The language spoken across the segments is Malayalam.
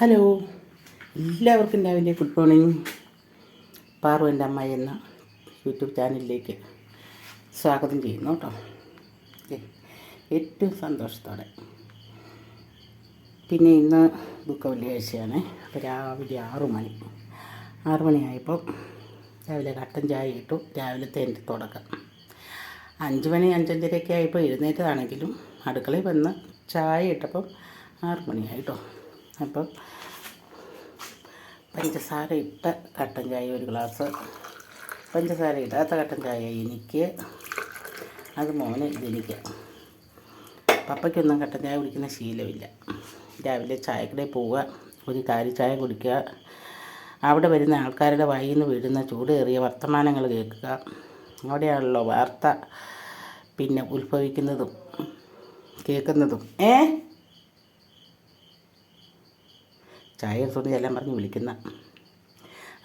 ഹലോ. എല്ലാവർക്കും രാവിലെ ഗുഡ് മോർണിംഗ്. പാറു എന്റെ അമ്മ എന്ന യൂട്യൂബ് ചാനലിലേക്ക് സ്വാഗതം ചെയ്യുന്നു കേട്ടോ. ഏറ്റവും സന്തോഷത്തോടെ. പിന്നെ ഇന്ന് ദുഃഖ വെള്ളിയാഴ്ചയാണ്. അപ്പോൾ രാവിലെ ആറു മണി. ആറു മണിയായപ്പോൾ രാവിലെ കട്ടൻ ചായ ഇട്ടു. രാവിലത്തെ എന്റെ തുടക്കം. അഞ്ച് മണി അഞ്ചഞ്ചരയൊക്കെ ആയപ്പോൾ എഴുന്നേറ്റതാണെങ്കിലും അടുക്കളയിൽ വന്ന് ചായ ഇട്ടപ്പം ആറു മണിയായിട്ടോ അപ്പം പഞ്ചസാര ഇട്ട കട്ടൻ ചായ ഒരു ഗ്ലാസ്. പഞ്ചസാര ഇടാത്ത കട്ടൻ ചായ എനിക്ക്. അത് മോന് ഇതെനിക്ക് പപ്പയ്ക്കൊന്നും കട്ടൻ ചായ കുടിക്കുന്ന ശീലമില്ല. രാവിലെ ചായക്കടയിൽ പോവുക ഒരു കാരി ചായ കുടിക്കുക അവിടെ വരുന്ന ആൾക്കാരുടെ വായിൽ നിന്ന് വീഴുന്ന ചൂടേറിയ വർത്തമാനങ്ങൾ കേൾക്കുക. അവിടെയാണല്ലോ വാർത്ത പിന്നെ ഉത്ഭവിക്കുന്നതും കേൾക്കുന്നതും. ഏ? ചായ എടുത്തുകൊണ്ട് ചെല്ലാൻ പറഞ്ഞ് വിളിക്കുന്ന.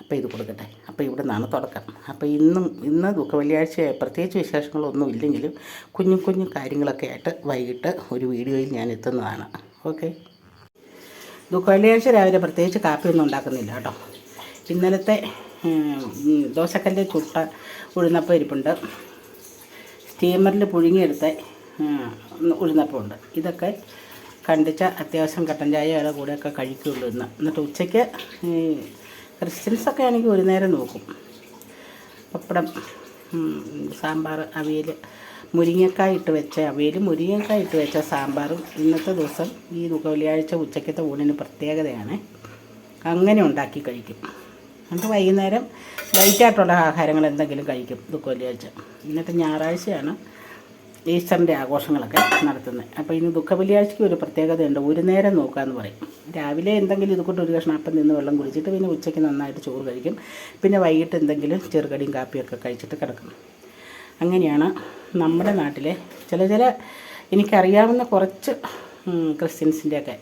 അപ്പോൾ ഇത് കൊടുക്കട്ടെ. അപ്പോൾ ഇവിടെ നിന്നാണ് തുടക്കം. അപ്പോൾ ഇന്നും ഇന്ന് ദുഃഖ വെള്ളിയാഴ്ച പ്രത്യേകിച്ച് വിശേഷങ്ങളൊന്നും ഇല്ലെങ്കിലും കുഞ്ഞു കുഞ്ഞു കാര്യങ്ങളൊക്കെ ആയിട്ട് വൈകിട്ട് ഒരു വീഡിയോയിൽ ഞാൻ എത്തുന്നതാണ്. ഓക്കെ? ദുഃഖ വെള്ളിയാഴ്ച രാവിലെ പ്രത്യേകിച്ച് കാപ്പിയൊന്നും ഉണ്ടാക്കുന്നില്ല കേട്ടോ. ഇന്നലത്തെ ദോശക്കല്ല് ചുട്ട ഉഴുന്നപ്പം ഇരിപ്പുണ്ട്. സ്റ്റീമറിൽ പുഴുങ്ങിയെടുത്ത ഉം, ഉഴുന്നപ്പം ഉണ്ട് ഇതൊക്കെ കണ്ടിച്ച അത്യാവശ്യം കട്ടൻ ചായയുടെ കൂടെയൊക്കെ കഴിക്കുകയുള്ളൂ ഇന്ന്. എന്നിട്ട് ഉച്ചയ്ക്ക് ഈ ക്രിസ്ത്യൻസൊക്കെ ആണെങ്കിൽ ഒരു നേരം നോക്കും. പപ്പടം സാമ്പാർ അവിയൽ മുരിങ്ങക്കായ ഇട്ട് വെച്ച അവിയൽ മുരിങ്ങക്കായ ഇട്ട് വെച്ച സാമ്പാറും ഇന്നത്തെ ദിവസം ഈ വെള്ളിയാഴ്ച ഉച്ചയ്ക്കത്തെ ഊണിന് പ്രത്യേകതയാണ്. അങ്ങനെ ഉണ്ടാക്കി കഴിക്കും. എന്നിട്ട് വൈകുന്നേരം ലൈറ്റായിട്ടുള്ള ആഹാരങ്ങൾ എന്തെങ്കിലും കഴിക്കും. ദുഃഖ വെള്ളിയാഴ്ച. എന്നിട്ട് ഞായറാഴ്ചയാണ് ഈസ്റ്ററിന്റെ ആഘോഷങ്ങളൊക്കെ നടത്തുന്നത്. അപ്പോൾ ഇന്ന് ദുഃഖ വെള്ളിയാഴ്ചയ്ക്ക് ഒരു പ്രത്യേകതയുണ്ട്. ഒരു നേരം നോക്കാമെന്ന് പറയും. രാവിലെ എന്തെങ്കിലും ഇതുകൊണ്ട് ഒരു കഷ്ണം അപ്പം നിന്ന് വെള്ളം കുടിച്ചിട്ട് പിന്നെ ഉച്ചയ്ക്ക് നന്നായിട്ട് ചോറ് കഴിക്കും. പിന്നെ വൈകിട്ട് എന്തെങ്കിലും ചെറുകടിയും കാപ്പിയൊക്കെ കഴിച്ചിട്ട് കിടക്കും. അങ്ങനെയാണ് നമ്മുടെ നാട്ടിലെ ചില ചില എനിക്കറിയാവുന്ന കുറച്ച് ക്രിസ്ത്യൻസിന്റെയൊക്കെ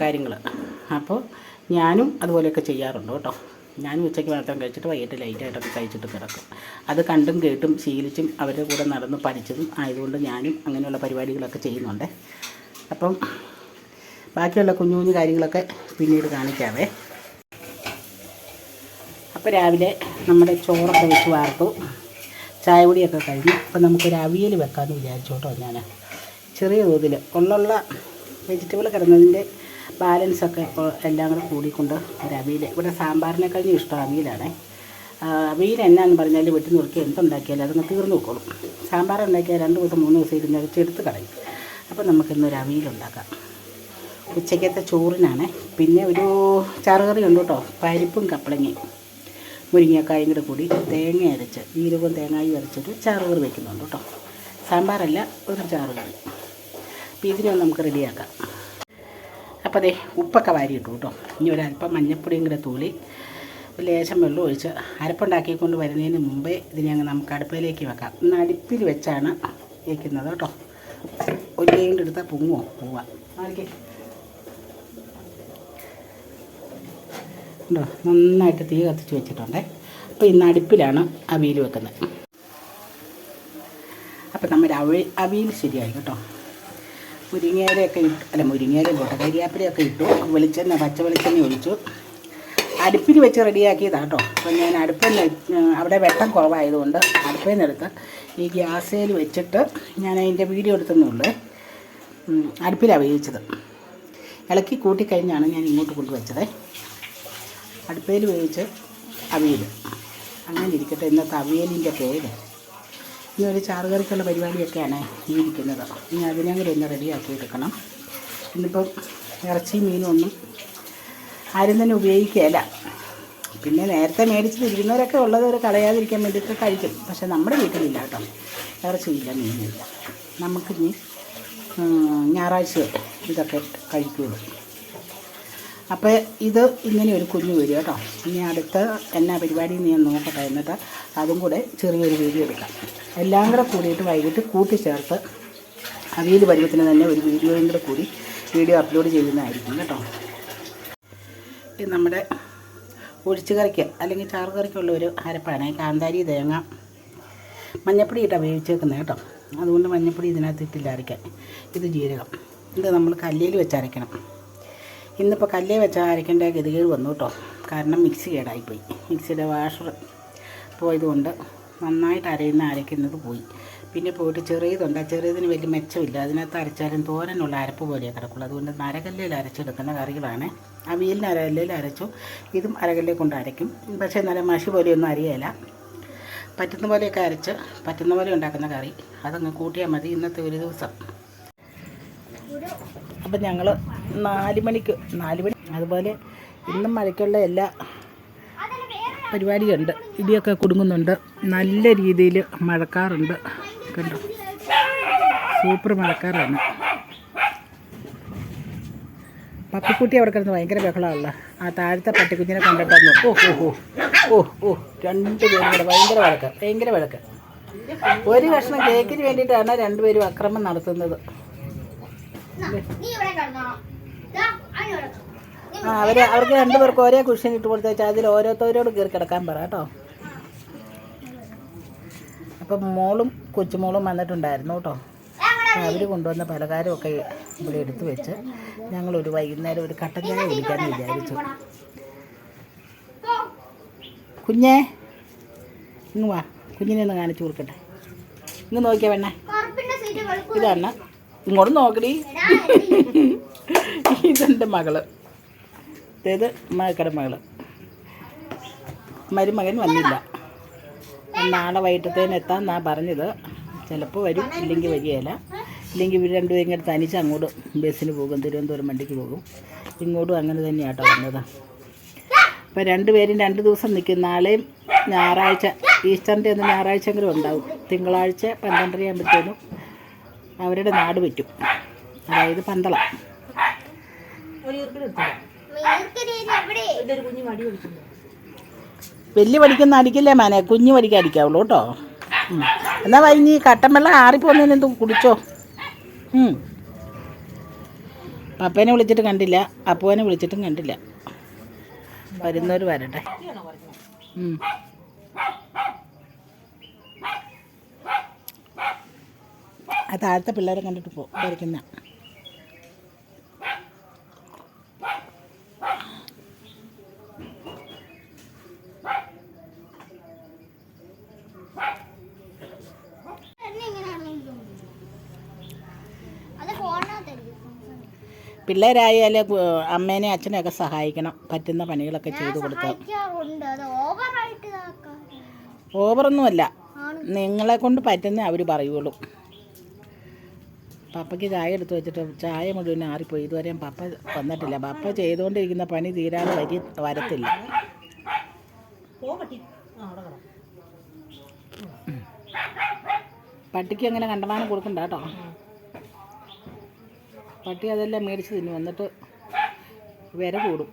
കാര്യങ്ങൾ അപ്പോൾ ഞാനും അതുപോലെയൊക്കെ ചെയ്യാറുണ്ട് കേട്ടോ. ഞാനും ഉച്ചയ്ക്ക് മാത്രം കഴിച്ചിട്ട് വൈകിട്ട് ലൈറ്റായിട്ടൊക്കെ കഴിച്ചിട്ട് കിടക്കും. അത് കണ്ടും കേട്ടും ശീലിച്ചും അവരുടെ കൂടെ നടന്ന് പഠിച്ചതും ആയതുകൊണ്ട് ഞാനും അങ്ങനെയുള്ള പരിപാടികളൊക്കെ ചെയ്യുന്നുണ്ട്. അപ്പം ബാക്കിയുള്ള കുഞ്ഞു കുഞ്ഞു കാര്യങ്ങളൊക്കെ പിന്നീട് കാണിക്കാവേ. അപ്പോൾ രാവിലെ നമ്മുടെ ചോറൊക്കെ വെച്ച് വാർത്തു. ചായ പൊടിയൊക്കെ കഴിഞ്ഞു. അപ്പോൾ നമുക്കൊരു അവിയൽ വെക്കാമെന്ന് വിചാരിച്ചോട്ടോ ഞാൻ. ചെറിയ തോതിൽ ഉള്ള വെജിറ്റബിൾ കിടന്നതിന്റെ ബാലൻസൊക്കെ ഇപ്പോൾ എല്ലാം കൂടെ കൂടിക്കൊണ്ട് ഒരു അവിയൽ ഇവിടെ സാമ്പാറിനെ കഴിഞ്ഞ് ഇഷ്ടം അവിയലാണേ. അവിയൽ എന്നാന്ന് പറഞ്ഞാൽ വെട്ടി നുറുക്കി എന്തുണ്ടാക്കിയാലും അതങ്ങ് തീർന്നു നോക്കോളും സാമ്പാർ ഉണ്ടാക്കിയാൽ രണ്ട് ദിവസം മൂന്ന് ദിവസം ഇരുന്ന് എടുത്ത് കളയും. അപ്പോൾ നമുക്കിന്നൊരു അവിയലുണ്ടാക്കാം ഉച്ചക്കത്തെ ചോറിനാണ്. പിന്നെ ഒരു ചാറുകറി ഉണ്ട് കേട്ടോ. പരിപ്പും കപ്പളങ്ങയും മുരിങ്ങക്കായും കൂടെ കൂടി തേങ്ങ അരച്ച് ജീരകവും തേങ്ങായും അരച്ചിട്ട് ചാറുകറി വെക്കുന്നുണ്ട് കേട്ടോ. സാമ്പാറല്ല ഒരു ചാറുകറി. അപ്പോൾ ഇതിനൊന്ന് നമുക്ക് റെഡിയാക്കാം അപ്പോൾ അതെ ഉപ്പൊക്കെ വാരിയിട്ടു കേട്ടോ. ഇനി ഒരല്പം മഞ്ഞപ്പൊടിയും കൂടെ തൂളി ലേശം വെള്ളം ഒഴിച്ച് അരപ്പുണ്ടാക്കിക്കൊണ്ട് വരുന്നതിന് മുമ്പേ ഇതിനെ അങ്ങ് നമുക്ക് അടുപ്പിലേക്ക് വെക്കാം. ഇന്ന് അടുപ്പിൽ വെച്ചാണ് വയ്ക്കുന്നത് കേട്ടോ. ഒരു കൈകൊണ്ട് എടുത്താൽ പൊങ്ങുമോ പോവാ ഉണ്ടോ? നന്നായിട്ട് തീ കത്തിച്ച് വെച്ചിട്ടുണ്ടേ. അപ്പോൾ ഇന്ന് അടുപ്പിലാണ് അവിയൽ വെക്കുന്നത്. അപ്പം നമ്മുടെ അവി അവിയൽ ശരിയായി കേട്ടോ. മുരിങ്ങയിലയൊക്കെ ഇട്ടു അല്ല മുരിങ്ങയില പോട്ടെ കരിയാപ്പിലയൊക്കെ ഇട്ടു. വെളിച്ചെണ്ണ പച്ച വെളിച്ചെണ്ണ ഒഴിച്ചു. അടുപ്പിൽ വെച്ച് റെഡിയാക്കിയതാണ് കേട്ടോ. അപ്പം ഞാൻ അടുപ്പിൽ അവിടെ വെട്ടം കുറവായതുകൊണ്ട് അടുപ്പിൽ നിന്നെടുത്ത് ഈ ഗ്യാസേൽ വെച്ചിട്ട് ഞാൻ അതിന്റെ വീഡിയോ എടുത്തെന്നുള്ളൂ അടുപ്പിലാണ് വേവിച്ചത്. ഇളക്കി കൂട്ടിക്കഴിഞ്ഞാണ് ഞാൻ ഇങ്ങോട്ട് കൊണ്ടുവച്ചത്. അടുപ്പയിൽ വേവിച്ച് അവിയൽ അങ്ങനെ ഇരിക്കട്ടെ ഇന്നത്തെ അവിയലിന്റെ പേര്. ഇനി ഒരു ചാറുകറിക്കുള്ള പരിപാടിയൊക്കെയാണ് ഈ ഇരിക്കുന്നത്. ഇനി അതിനെ കൂടി ഒന്ന് റെഡിയാക്കി എടുക്കണം. ഇന്നിപ്പം ഇറച്ചി മീനും ഒന്നും ആരും തന്നെ ഉപയോഗിക്കുകയില്ല. പിന്നെ നേരത്തെ മേടിച്ചിട്ടിരിക്കുന്നവരൊക്കെ ഉള്ളത് ഒരു കളയാതിരിക്കാൻ വേണ്ടിയിട്ട് കഴിക്കും. പക്ഷേ നമ്മുടെ വീട്ടിലില്ല കേട്ടോ. ഇറച്ചിയില്ല മീനില്ല. നമുക്കിനി ഞായറാഴ്ച ഇതൊക്കെ കഴിക്കുകയുള്ളൂ അപ്പോൾ ഇത് ഇങ്ങനെ ഒരു കുഞ്ഞു വീഡിയോ കേട്ടോ. ഇനി അടുത്ത എന്നാ പരിപാടി നീ നോക്കട്ടെ എന്നിട്ട് അതും കൂടെ ചെറിയൊരു വീഡിയോ എടുക്കാം. എല്ലാം കൂടെ കൂടിയിട്ട് വൈകിട്ട് കൂട്ടിച്ചേർത്ത് അവിയൽ പരുവത്തിന് തന്നെ ഒരു വീഡിയോയും കൂടെ കൂടി വീഡിയോ അപ്ലോഡ് ചെയ്യുന്നതായിരിക്കും കേട്ടോ. ഇത് നമ്മുടെ ഒഴിച്ചു കറിക്ക് അല്ലെങ്കിൽ ചാറുകറിക്കുള്ള ഒരു അരപ്പാണ്. കാന്താരി തേങ്ങ മഞ്ഞപ്പൊടി ഇട്ടാണ് വേവിച്ചേക്കുന്നത് കേട്ടോ. അതുകൊണ്ട് മഞ്ഞപ്പൊടി ഇതിനകത്ത് ഇട്ടില്ല അരയ്ക്കാൻ. ഇത് ജീരകം. ഇത് നമ്മൾ കല്ലിൽ വെച്ച് അരയ്ക്കണം. ഇന്നിപ്പോൾ കല്ലേ വെച്ച അരയ്ക്കേണ്ട ഗതികേട് വന്നു കേട്ടോ. കാരണം മിക്സി കേടായിപ്പോയി. മിക്സിയുടെ വാഷർ പോയതുകൊണ്ട് നന്നായിട്ട് അരയുന്ന അരയ്ക്കുന്നത് പോയി. പിന്നെ പോയിട്ട് ചെറിയതുണ്ട്. ആ ചെറിയതിന് വലിയ മെച്ചമില്ല. അതിനകത്ത് അരച്ചാലും തോരനുള്ള അരപ്പ് പോലെയേ കിടക്കുള്ളൂ. അതുകൊണ്ട് നരകല്ലിൽ അരച്ചെടുക്കുന്ന കറികളാണ്. അവിയലിന് അരകല്ലിൽ അരച്ചു. ഇതും അരകല്ലിൽ കൊണ്ട് അരയ്ക്കും. പക്ഷേ നല്ല മഷി പോലെയൊന്നും അരിയല പറ്റുന്ന പോലെയൊക്കെ അരച്ച് പറ്റുന്ന പോലെ ഉണ്ടാക്കുന്ന കറി. അതങ്ങ് കൂട്ടിയാൽ മതി ഇന്നത്തെ ഒരു ദിവസം. അപ്പം ഞങ്ങൾ നാല് മണിക്ക് നാല് മണി അതുപോലെ ഇന്നും മഴയ്ക്കുള്ള എല്ലാ പരിപാടിയുണ്ട്. ഇടിയൊക്കെ കുടുങ്ങുന്നുണ്ട്. നല്ല രീതിയിൽ മഴക്കാറുണ്ട്. കണ്ടോ? സൂപ്പർ മഴക്കാറാണ്. പപ്പിക്കുട്ടി അവിടെ കിടന്ന് ഭയങ്കര ബഹളമല്ല ആ താഴത്തെ പട്ടിക്കുഞ്ഞിനെ കണ്ടിട്ടൊന്നു ഓ ഓ ഓ. ഓ ഓ. രണ്ട് പേരും കൂടെ ഭയങ്കര വഴക്ക്. ഭയങ്കര വഴക്ക്. ഒരു കഷ്ണം കേക്കിന് വേണ്ടിയിട്ടാണ് രണ്ടുപേരും അക്രമം നടത്തുന്നത്. ആ അവർ അവർക്ക് രണ്ടുപേർക്ക് ഒരേ കുഷ്യൻ ഇട്ട് കൊടുത്തേച്ചാൽ അതിൽ ഓരോരുത്തരോട് കയറി കിടക്കാൻ പറ കേട്ടോ. അപ്പം മോളും കൊച്ചുമോളും വന്നിട്ടുണ്ടായിരുന്നു കേട്ടോ. അവർ കൊണ്ടുവന്ന പലഹാരമൊക്കെ ഇവിടെ എടുത്തു വെച്ച് ഞങ്ങളൊരു വൈകുന്നേരം ഒരു കട്ടൻ ചായ കുടിക്കാമെന്ന് വിചാരിച്ചു. കുഞ്ഞേ ഇങ്ങ് വാ കുഞ്ഞിനെ ഒന്ന് കാണിച്ചു കൊടുക്കട്ടെ. ഇങ്ങ് നോക്കിയാ വേണേ ഇതാണ് ഇങ്ങോട്ട് നോക്കടി. ഇതെന്റെ മകൾ. ഇതേത് മകടമകൾ മരുമകൻ വന്നില്ല. നാളെ വൈകിട്ടത്തേന് എത്താമെന്നാണ് പറഞ്ഞത്. ചിലപ്പോൾ വരും ഇല്ലെങ്കിൽ വരികയില്ല. ഇല്ലെങ്കിൽ ഇവർ രണ്ടുപേരും കൂടെ തനിച്ച് അങ്ങോട്ട് ബസ്സിന് പോകും തിരുവനന്തപുരം വണ്ടിക്ക് പോകും. ഇങ്ങോട്ടും അങ്ങനെ തന്നെയാട്ടോ വന്നത്. അപ്പോൾ രണ്ടുപേരും രണ്ട് ദിവസം നിൽക്കും നാളെയും ഞായറാഴ്ച ഈസ്റ്ററിന്റെ ഒന്ന് ഞായറാഴ്ചയെങ്കിലും ഉണ്ടാവും. തിങ്കളാഴ്ച പന്ത്രണ്ടര ആകുമ്പോഴത്തേനും അവരുടെ നാട് പറ്റും. അതായത് പന്തളം. ഒരു വലിയ പഠിക്കുന്ന അടിക്കില്ലേ മാനെ. കുഞ്ഞു പഠിക്കാൻ അടിക്കാവുള്ളൂ കേട്ടോ. ഉം. എന്നാ വൈകി കട്ടൻ വെള്ളം ആറിപ്പോന്നതിന് എന്തും കുടിച്ചോ. ഉം. പപ്പേനെ വിളിച്ചിട്ട് കണ്ടില്ല. അപ്പുവിനെ വിളിച്ചിട്ടും കണ്ടില്ല. വരുന്നവർ വരട്ടെ. ആ താഴത്തെ പിള്ളേരെ കണ്ടിട്ട് പോ വരയ്ക്കുന്ന എന്നെ ഇങ്ങനെയാണോ അത് ഫോണിനകത്തായിരിക്കും പിള്ളേരായാൽ അമ്മേനെ അച്ഛനെയൊക്കെ സഹായിക്കണം. പറ്റുന്ന പണികളൊക്കെ ചെയ്തു കൊടുക്കുക ഓവറൊന്നുമല്ല. നിങ്ങളെ കൊണ്ട് പറ്റുന്ന അവർ പറയുള്ളൂ. പപ്പയ്ക്ക് ചായ എടുത്ത് വെച്ചിട്ട് ചായ മുഴുവൻ ആറിപ്പോയി. ഇതുവരെ പപ്പ വന്നിട്ടില്ല. പപ്പ ചെയ്തുകൊണ്ടിരിക്കുന്ന പണി തീരാതെ വരി വരത്തില്ല. പട്ടിക്ക് അങ്ങനെ കണ്ടമാനം കൊടുക്കണ്ട കേട്ടോ. പട്ടി അതെല്ലാം മേടിച്ച് തിന്നു. വന്നിട്ട് വില കൂടും.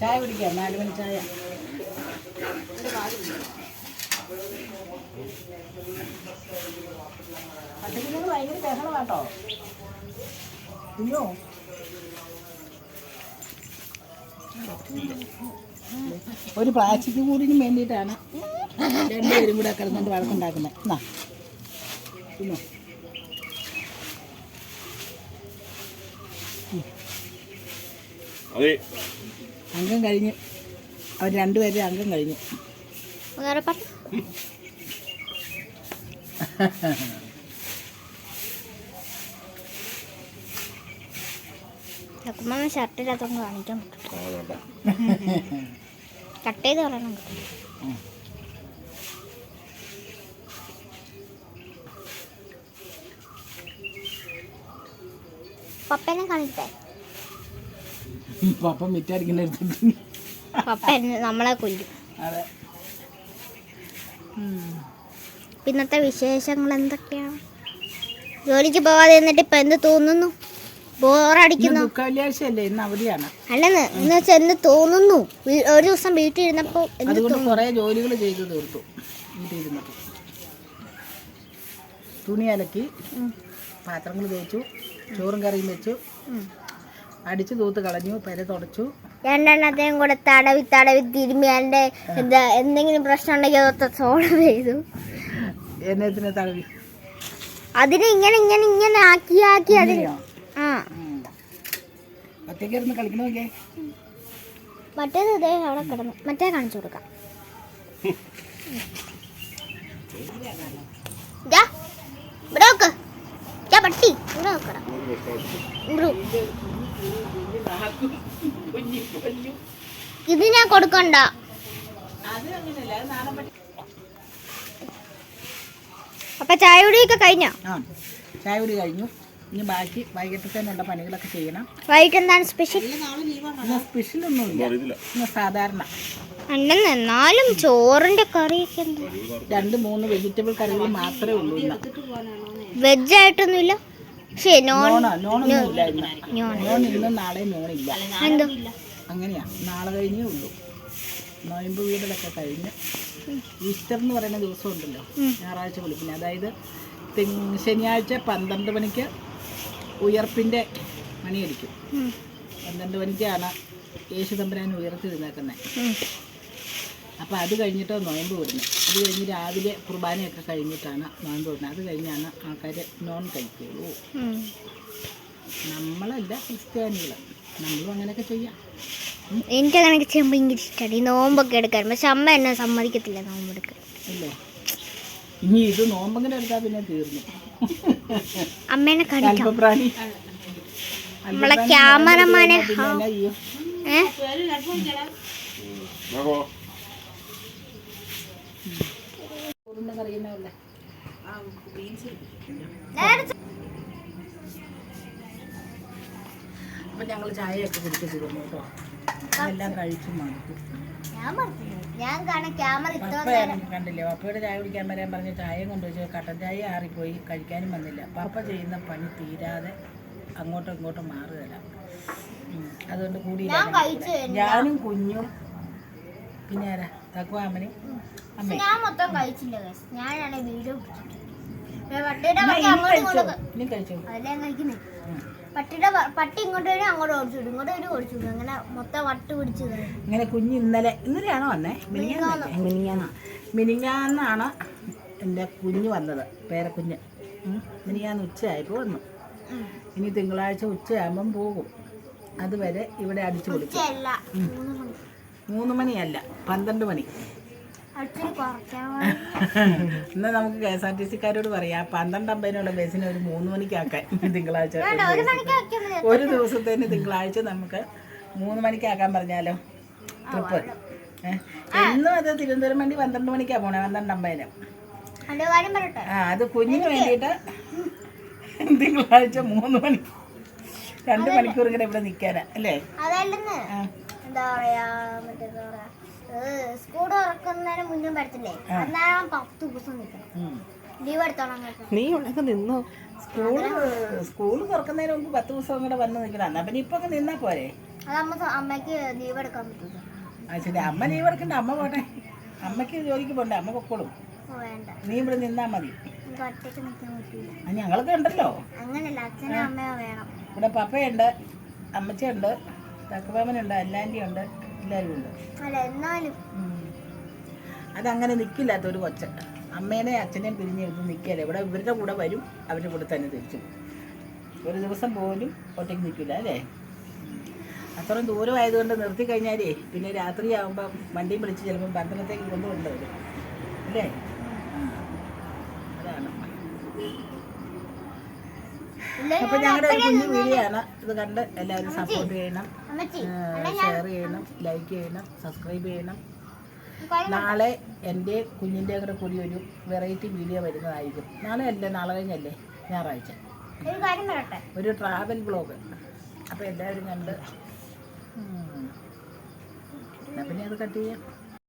ചായ കുടിക്കാം. നാല് മണി ചായ. പട്ടിക്കുഞ്ഞുങ്ങൾ ഭയങ്കര ബഹളമാട്ടോ. കുഞ്ഞോ ഒരു പ്ലാസ്റ്റിക് കൂടിന് വേണ്ടിയിട്ടാണ് രണ്ടുപേരും കൂടെ കിടന്നുകൊണ്ട് വഴക്കുണ്ടാക്കുന്നത്. എന്നാ തിന്നോ. അംഗം കഴിഞ്ഞ്. അവർ രണ്ടുപേരും അംഗം കഴിഞ്ഞു. വേറെ ഷർട്ട് ഷർട്ടില്ലാത്തൊന്നും കാണിക്കാൻ പറ്റും കട്ട് ചെയ്ത് പറയണം പപ്പനെ കാണിച്ചേ? പപ്പ മിറ്റായിരിക്കുന്ന പപ്പ നമ്മളെ കൊല്ലും. ഇന്നത്തെ വിശേഷങ്ങൾ എന്തൊക്കെയാണ് ജോലിക്ക് പോവാതെ എന്നിട്ട് ഇപ്പൊ എന്ത് തോന്നുന്നു? ബോറടിക്കുന്നു. ദുഃഖ വെള്ളിയാഴ്ചയല്ലേ ഇന്ന് അവധിയാണ്. അല്ലെന്ന് എന്ന് വെച്ചാൽ എന്ന് തോന്നുന്നു. വീ- ഒരു ദിവസം വീട്ടിൽ ഇരുന്നപ്പോ എന്ത് അതുകൊണ്ട് കുറേ ജോലികൾ ചെയ്തു തീർത്തു വീട്ടിൽ തുണി അലക്കി പാത്രങ്ങൾ തേച്ചു ചോറും കറിയും വെച്ചു. അടിച്ചു തൂത്ത് കളഞ്ഞു പെര തുടച്ചു. രണ്ടെണ്ണത്തെയും കൂടെ തടവി തടവി തിരുമ്മി അതിന്റെ എന്താ എന്തെങ്കിലും പ്രശ്നം ഉണ്ടെങ്കിൽ അതൊക്കെ സോൾവ് ചെയ്തു. തടവി. അതിനെ ഇങ്ങനെ ഇങ്ങനെ ഇങ്ങനെ ആക്കി ആക്കി അതിന് ഒറ്റയ്ക്ക് ഇരുന്ന് കളിക്കണമൊക്കെ മറ്റേത് ഇതേ അവിടെ കിടന്നു. മറ്റേ കാണിച്ചു കൊടുക്കാം. ഇവിടെ നോക്ക്. പട്ടി. ഇവിടെ. ഇത് ഞാൻ കൊടുക്കണ്ട. അപ്പൊ ചായ കുടിയൊക്കെ കഴിഞ്ഞോ? ചായ കുടി കഴിഞ്ഞു. ഇനി ബാക്കി വൈകിട്ടത്തേനുള്ള പണികളൊക്കെ ചെയ്യണം. വൈകിട്ട് എന്താണ് സ്പെഷ്യൽ ഇന്ന് സ്പെഷ്യലൊന്നുമില്ല ഇന്ന് സാധാരണ. അണ്ണൻ എന്നാലും ചോറിന്റെ കറിയൊക്കെ രണ്ട് മൂന്ന് വെജിറ്റബിൾ കറികൾ മാത്രമേ ഉള്ളൂ വെജ് ആയിട്ടൊന്നുമില്ല? പക്ഷേ നോൺ നോണോ നോണൊന്നും ഇല്ല നോൺ ഇന്നും നാളെ നോണില്ല എന്തോ? അങ്ങനെയാ. നാളെ കഴിഞ്ഞേ ഉള്ളൂ. നോയമ്പ് വീടിലൊക്കെ കഴിഞ്ഞ് ഈസ്റ്റർ എന്ന് പറയുന്ന ദിവസം ഉണ്ടല്ലോ. ഞായറാഴ്ച വിളിക്കുന്നത് അതായത് ശനിയാഴ്ച പന്ത്രണ്ട് മണിക്ക് ഉയർപ്പിന്റെ മണിയടിക്കും. പന്ത്രണ്ട് മണിക്കാണ് യേശു തമ്പുരാൻ ഉയർത്തി നിന്നേക്കുന്നത് അപ്പോൾ അത് കഴിഞ്ഞിട്ടോ നോയമ്പ് വിടുന്നത് അത് കഴിഞ്ഞ് രാവിലെ കുർബാനയൊക്കെ കഴിഞ്ഞിട്ടാണ് നോയമ്പ് വിടുന്നത് അത് കഴിഞ്ഞാണ് ആൾക്കാർ നോൺ കഴിക്കുള്ളൂ. നമ്മളല്ല ക്രിസ്ത്യാനികൾ നമ്മളും അങ്ങനെയൊക്കെ ചെയ്യാം. എനിക്ക് അങ്ങനെയൊക്കെ ചെയ്യുമ്പോൾ ഭയങ്കര ഇഷ്ടമാണ് ഈ നോമ്പൊക്കെ എടുക്കാൻ. പക്ഷെ അമ്മ എന്നെ സമ്മതിക്കത്തില്ല നോമ്പെടുക്കാൻ. അല്ലേ ഇനി ഇത് നോമ്പങ്ങനെ എടുത്താൽ പിന്നെ തീർന്നു. അമ്മേനെ അല്പപ്രാണി നമ്മളെ ക്യാമറമാനെ ഞങ്ങൾ ചായയൊക്കെ കുടിച്ചു കേട്ടോ. എല്ലാം കഴിച്ചു മടുത്തു. ഞാൻ ഞാൻ കാണാൻ ക്യാമറ ഇത്ര കണ്ടില്ലേ? പപ്പയുടെ ചായ കുടിക്കാൻ വരാൻ പറഞ്ഞ ചായയും കൊണ്ടുവച്ച്. കട്ടൻ ചായ ആറിപ്പോയി. കഴിക്കാനും വന്നില്ല. പപ്പ ചെയ്യുന്ന പണി തീരാതെ അങ്ങോട്ടും ഇങ്ങോട്ടും മാറുകയില്ല. അതുകൊണ്ട് കൂടി ഞാനും കുഞ്ഞും. പിന്നെ ആരാ? തക്കുവ അമ്മയും ഞാൻ മൊത്തം കഴിച്ചില്ല. ഞാനാണ് വീഡിയോ ഇനി കഴിച്ചോ? അതല്ലേ കഴിക്കുന്നേ. പട്ടിയുടെ പട്ടി ഇങ്ങോട്ട് വരും അങ്ങോട്ട് ഓടിച്ചു വിടും. ഇങ്ങോട്ട് വരും ഓടിച്ചു വിടും. അങ്ങനെ മൊത്തം വട്ട് പിടിച്ചു. ഇങ്ങനെ കുഞ്ഞ് ഇന്നലെ ഇന്നലെയാണോ വന്നേ? മിനിങ്ങാന്ന് മിനിങ്ങാന്ന് മിനിങ്ങാന്നാണ് എന്റെ കുഞ്ഞ് വന്നത്. പേരക്കുഞ്ഞ്. മിനിങ്ങാന്ന് ഉച്ചയായപ്പോൾ വന്നു. ഇനി തിങ്കളാഴ്ച ഉച്ചയാകുമ്പം പോകും. അതുവരെ ഇവിടെ അടിച്ചു കൊടുക്കും മൂന്ന് മണിയല്ല. പന്ത്രണ്ട് മണി. വേണ്ടി. നമുക്ക് കെ എസ് ആർ ടി സിക്കാരോട് പറയാം. പന്ത്രണ്ട് അമ്പതിനുള്ള ബസ്സിന് ഒരു മൂന്ന് മണിക്കാക്കാൻ തിങ്കളാഴ്ച ഒരു. മണിക്ക് ദിവസത്തേന് തിങ്കളാഴ്ച നമുക്ക് മൂന്ന് മണിക്കാക്കാൻ പറഞ്ഞാലോ? ട്രിപ്പ്. എന്നും അത് തിരുവനന്തപുരം വണ്ടി പന്ത്രണ്ട് മണിക്കാണ് പോണേ പന്ത്രണ്ട് അമ്പതിന്. ആ അത് കുഞ്ഞിന് വേണ്ടിയിട്ട് തിങ്കളാഴ്ച മൂന്ന് മണി രണ്ട് മണിക്കൂർ ഇങ്ങനെ ഇവിടെ നിൽക്കാനാ അല്ലേ? എന്താ പറയാ? സ്കൂൾ തുറക്കുന്നതിന് മുന്നേ വരത്തില്ലേ അന്നേരം പത്ത് ദിവസം നിൽക്കണം. ഉം. ലീവ് എടുത്തോളാം നീ ഉണക്ക് നിന്നോ? സ്കൂൾ സ്കൂൾ തുറക്കുന്നതിന് മുമ്പ് പത്ത് ദിവസം കൂടെ വന്ന് നിൽക്കണം. എന്നാ പിന്നെ ഇപ്പൊ നിന്നാ പോരെ? അതമ്മ സ- അമ്മയ്ക്ക് ലീവ് എടുക്കാൻ പറ്റില്ല ആ ശരി. അമ്മ ലീവ് എടുക്കണ്ട. അമ്മ പോട്ടെ. അമ്മയ്ക്ക് ജോലിക്ക് പോണ്ടേ? അമ്മ പൊക്കോളും. നീ ഇവിടെ നിന്നാ മതി. ഞങ്ങളൊക്കെ ഉണ്ടല്ലോ. ഇവിടെ പപ്പയുണ്ട് അമ്മച്ചിയുണ്ട് തക്കപ്പാമനുണ്ട് അല്ലാന്റെ ഉണ്ട് എല്ലാവരും ഉണ്ട്. അതങ്ങനെ നിൽക്കില്ലാത്ത ഒരു കൊച്ച അമ്മേനെ അച്ഛനെയും പിരിഞ്ഞ് ഇത് നിൽക്കില്ല ഇവിടെ ഇവരുടെ കൂടെ വരും അവരുടെ കൂടെ തന്നെ തിരിച്ചു. ഒരു ദിവസം പോലും ഒറ്റയ്ക്ക് നിൽക്കില്ല അല്ലേ? അത്രയും ദൂരമായതുകൊണ്ട് നിർത്തി കഴിഞ്ഞാലേ പിന്നെ രാത്രി രാത്രിയാകുമ്പോൾ വണ്ടിയും വിളിച്ച് ചിലപ്പോൾ പന്തളത്തേക്ക് കൊണ്ടുകൊണ്ടുവരും അല്ലേ ആ. അതാണ് ഇല്ലെങ്കിൽ അപ്പം ഞങ്ങളുടെ ഒരു കുഞ്ഞു വീഡിയോ ആണ് ഇത് കണ്ട് എല്ലാവരും സപ്പോർട്ട് ചെയ്യണം. ഷെയർ ചെയ്യണം ലൈക്ക് ചെയ്യണം സബ്സ്ക്രൈബ് ചെയ്യണം. നാളെ എന്റെ കുഞ്ഞിന്റെ കൂടെ കൂടി ഒരു വെറൈറ്റി വീഡിയോ വരുന്നതായിരിക്കും. നാളെ അല്ലേ? നാളെ കഴിഞ്ഞല്ലേ? ഞായറാഴ്ച. ഒരു ട്രാവൽ ബ്ലോഗ് അപ്പോൾ എല്ലാവരും കണ്ട്. പിന്നെ അത് കട്ട് ചെയ്യാം.